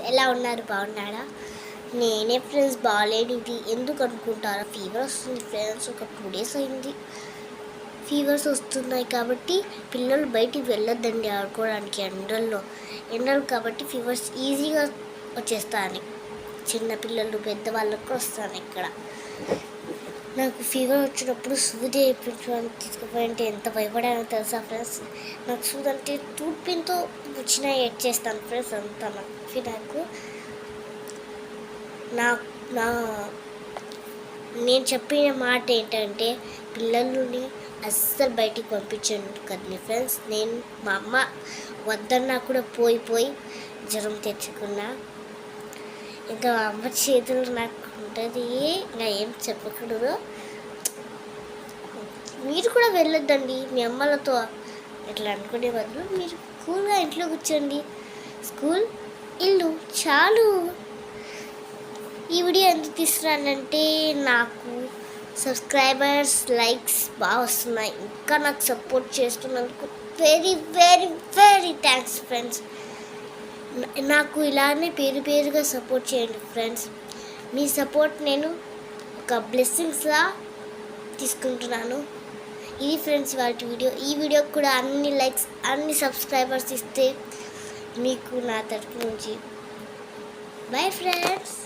ఎలా ఉన్నారు? బాగున్నారా? నేనే ఫ్రెండ్స్ బాగాలేనిది ఎందుకు అనుకుంటారా? ఫీవర్ వస్తుంది ఫ్రెండ్స్. ఒక టూ డేస్ అయింది. ఫీవర్స్ వస్తున్నాయి కాబట్టి పిల్లలు బయటికి వెళ్ళొద్దండి ఆడుకోవడానికి ఎండల్లో. ఎండలు కాబట్టి ఫీవర్స్ ఈజీగా వచ్చేస్తాయి చిన్న పిల్లలు పెద్దవాళ్ళకు వస్తాను ఇక్కడ. నాకు ఫీవర్ వచ్చినప్పుడు సూది వేయించడానికి తీసుకుపోయింటే ఎంత భయపడానో తెలుసా ఫ్రెండ్స్ నాకు సూది అంటే తూర్పిన్తో వచ్చిన ఎడ్ చేస్తాను ఫ్రెండ్స్ అంత నాకు. నాకు నా నా నేను చెప్పిన మాట ఏంటంటే పిల్లల్ని అస్సలు బయటికి పంపించండి కదండి ఫ్రెండ్స్ నేను మా అమ్మ వద్దన్నా కూడా పోయి పోయి జ్వరం తెచ్చుకున్నా. ఇంకా మా అమ్మ చేతులు నాకు ఉంటుంది. ఇంకా ఏం చెప్పకూడదు. మీరు కూడా వెళ్ళొద్దండి. మీ అమ్మలతో ఇట్లా అనుకునే బదులు మీరు కూల్గా ఇంట్లో కూర్చోండి. స్కూల్ ఇల్లు చాలు. ఈ వీడియో ఎందుకు తీసుకురానంటే నాకు సబ్స్క్రైబర్స్ లైక్స్ బాగా వస్తున్నాయి. ఇంకా నాకు సపోర్ట్ చేస్తున్నందుకు very very very thanks friends. నాకు ఇలానే పేరు పేరుగా సపోర్ట్ చేయండి ఫ్రెండ్స్. మీ సపోర్ట్ నేను ఒక బ్లెస్సింగ్స్లా తీసుకుంటున్నాను. ఇది ఫ్రెండ్స్ వాటి వీడియో ఈ వీడియోకి కూడా అన్ని లైక్స్ అన్ని సబ్స్క్రైబర్స్ ఇస్తే మీకు నా తరపు నుంచి. Bye friends